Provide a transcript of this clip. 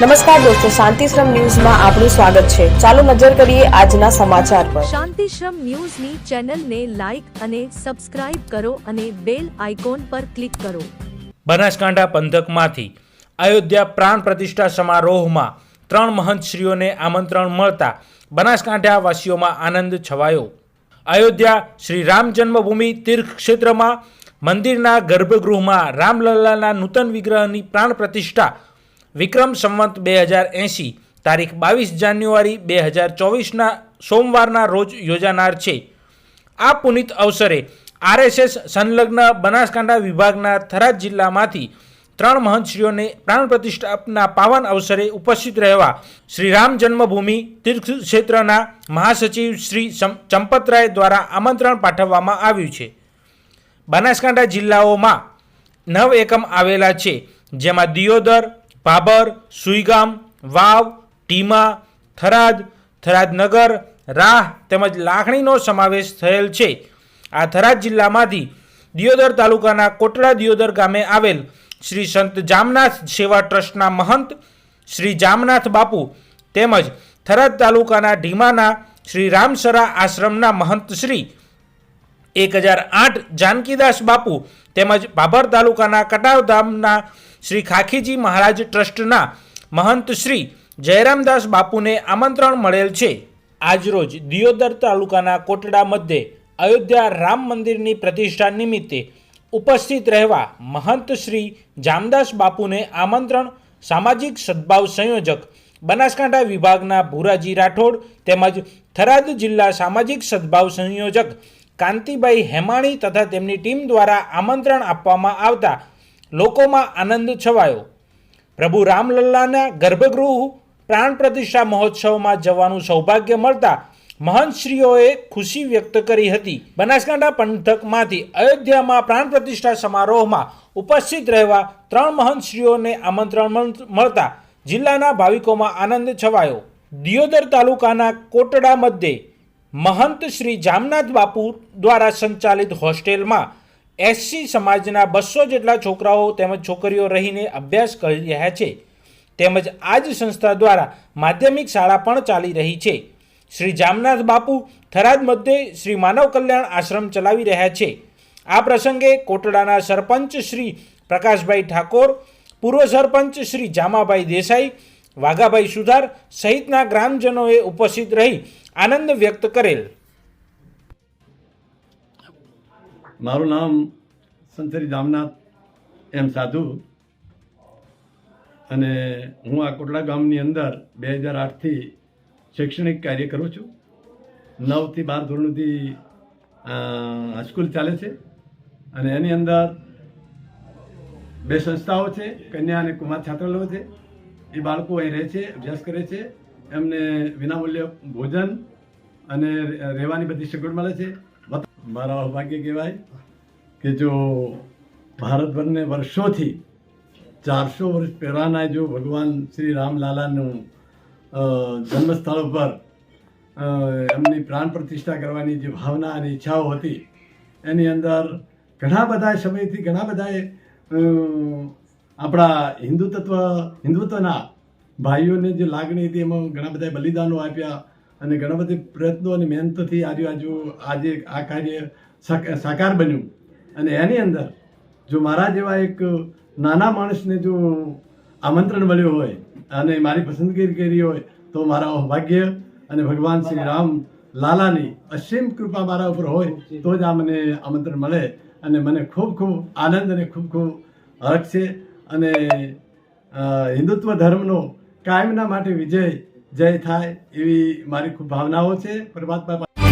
નમસ્કાર દોસ્તો શાંતિશ્રમ ન્યૂઝમાં આપનું સ્વાગત છે. ચાલો નજર કરીએ આજના સમાચાર પર. શાંતિશ્રમ ન્યૂઝની ચેનલને લાઇક અને સબસ્ક્રાઇબ કરો અને બેલ આઇકોન પર ક્લિક કરો. બનાસકાંઠા પંથકમાંથી અયોધ્યા પ્રાણ પ્રતિષ્ઠા સમારોહમાં ત્રણ મહંતશ્રીઓને આમંત્રણ મળતા બનાસકાંઠા વાસીઓમાં આનંદ છવાયો. અયોધ્યા શ્રી રામ જન્મભૂમિ તીર્થ ક્ષેત્રમાં મંદિરના ગર્ભગૃહમાં રામલલ્લાના નૂતન વિગ્રહની પ્રાણ પ્રતિષ્ઠા વિક્રમ સંવંત બે હજાર એંશી, તારીખ બાવીસ જાન્યુઆરી બે હજાર ચોવીસના સોમવારના રોજ યોજાનાર છે. આ પુનિત અવસરે આરએસએસ સંલગ્ન બનાસકાંઠા વિભાગના થરાદ જિલ્લામાંથી ત્રણ મહંતશ્રીઓને પ્રાણ પ્રતિષ્ઠાના પાવન અવસરે ઉપસ્થિત રહેવા શ્રી રામ જન્મભૂમિ તીર્થ ક્ષેત્રના મહાસચિવ શ્રી ચંપતરાય દ્વારા આમંત્રણ પાઠવવામાં આવ્યું છે. બનાસકાંઠા જિલ્લાઓમાં નવ એકમ આવેલા છે, જેમાં દિયોદર ભાભર સુઈગામ, વાવ, ટીમા, થરાદ, થરાદનગર, રાહ તેમજ લાખણીનો સમાવેશ થયેલ છે. આ થરાદ જિલ્લામાંથી દિયોદર તાલુકાના કોટડા દિયોદર ગામે આવેલ શ્રી સંત જામનાથ સેવા ટ્રસ્ટના મહંત શ્રી જામનાથ બાપુ તેમજ થરાદ તાલુકાના ઢીમાના શ્રી રામસરા આશ્રમના મહંત શ્રી એક હજાર આઠ જાનકીદાસ બાપુ તેમજ ભાભર તાલુકાના કટાવ ધામના શ્રી ખાખીજી મહારાજ ટ્રસ્ટના મહંત શ્રી જયરામદાસ બાપુને આમંત્રણ મળેલ છે. આજરોજ દિયોદર તાલુકાના કોટડા મધ્યે અયોધ્યા રામ મંદિરની પ્રતિષ્ઠા નિમિત્તે ઉપસ્થિત રહેવા મહંત શ્રી જામદાસ બાપુને આમંત્રણ સામાજિક સદભાવ સંયોજક બનાસકાંઠા વિભાગના ભુરાજી રાઠોડ તેમજ થરાદ જિલ્લા સામાજિક સદભાવ સંયોજક કાંતિભાઈ હેમાણી તથા તેમની ટીમ દ્વારા આમંત્રણ આપવામાં આવતા લોકોમાં આનંદ છવાયો. પ્રભુ રામલલ્લાના ગર્ભગૃહ પ્રાણ પ્રતિષ્ઠા મહોત્સવમાં જવાનું સૌભાગ્ય મળતા મહંતશ્રીઓએ ખુશી વ્યક્ત કરી હતી. બનાસકાંઠા પંથકમાંથી અયોધ્યામાં પ્રાણ પ્રતિષ્ઠા સમારોહમાં ઉપસ્થિત રહેવા ત્રણ મહંતશ્રીઓને આમંત્રણ મળ- મળતા જિલ્લાના ભાવિકોમાં આનંદ છવાયો. દિયોદર તાલુકાના કોટડા મધ્યે મહંત શ્રી જામનાથ બાપુ દ્વારા સંચાલિત હોસ્ટેલમાં એસસી સમાજના બસો જેટલા છોકરાઓ તેમજ છોકરીઓ રહીને અભ્યાસ કરી રહ્યા છે. તેમજ આ જ સંસ્થા દ્વારા માધ્યમિક શાળા પણ ચાલી રહી છે. શ્રી જામનાથ બાપુ થરાદ મધ્યે શ્રી માનવ કલ્યાણ આશ્રમ ચલાવી રહ્યા છે. આ પ્રસંગે કોટડાના સરપંચ શ્રી પ્રકાશભાઈ ઠાકોર, પૂર્વ સરપંચ શ્રી જામાભાઈ દેસાઈ વાઘાભાઈ સુધાર સહિતના ગ્રામજનોએ ઉપસ્થિત રહી આનંદ વ્યક્ત કરેલ. મારું નામ સંતરી જામનાથ એમ સાધુ. અને હું આ કોટડા ગામની અંદર બે હજાર આઠથી શૈક્ષણિક કાર્ય કરું છું. નવથી બાર ધોરણથી હાઈસ્કૂલ ચાલે છે. અને એની અંદર બે સંસ્થાઓ છે, કન્યા અને કુમાર છાત્રાલયો છે. એ બાળકો અહીં રહે છે, અભ્યાસ કરે છે, એમને વિનામૂલ્ય ભોજન અને રહેવાની બધી સગવડ મળે છે. મારા ભાગ્ય કહેવાય કે જો ભારતભરને વર્ષોથી ચારસો વર્ષ પહેલાંના જો ભગવાન શ્રી રામલાલાનું જન્મસ્થળ ઉપર એમની પ્રાણ પ્રતિષ્ઠા કરવાની જે ભાવના અને ઈચ્છાઓ હતી, એની અંદર ઘણા બધા સમયથી ઘણા બધાએ આપણા હિન્દુ તત્વ હિન્દુત્વના ભાઈઓને જે લાગણી હતી એમાં ઘણા બધા બલિદાનો આપ્યા અને ઘણા બધા પ્રયત્નો અને મહેનતથી આજુ આજુ આજે આ કાર્ય સાકાર બન્યું. અને એની અંદર જો મારા જેવા એક નાના માણસને જો આમંત્રણ મળ્યું હોય અને મારી પસંદગી કરી હોય તો મારા ભાગ્ય અને ભગવાન શ્રી રામ લાલાની અસીમ કૃપા મારા ઉપર હોય તો જ આ મને આમંત્રણ મળે અને મને ખૂબ ખૂબ આનંદ અને ખૂબ ખૂબ હરખ છે અને હિન્દુત્વ ધર્મનો કાયમના માટે વિજય જય થાય એવી મારી ખૂબ ભાવનાઓ છે. પરમાત્મા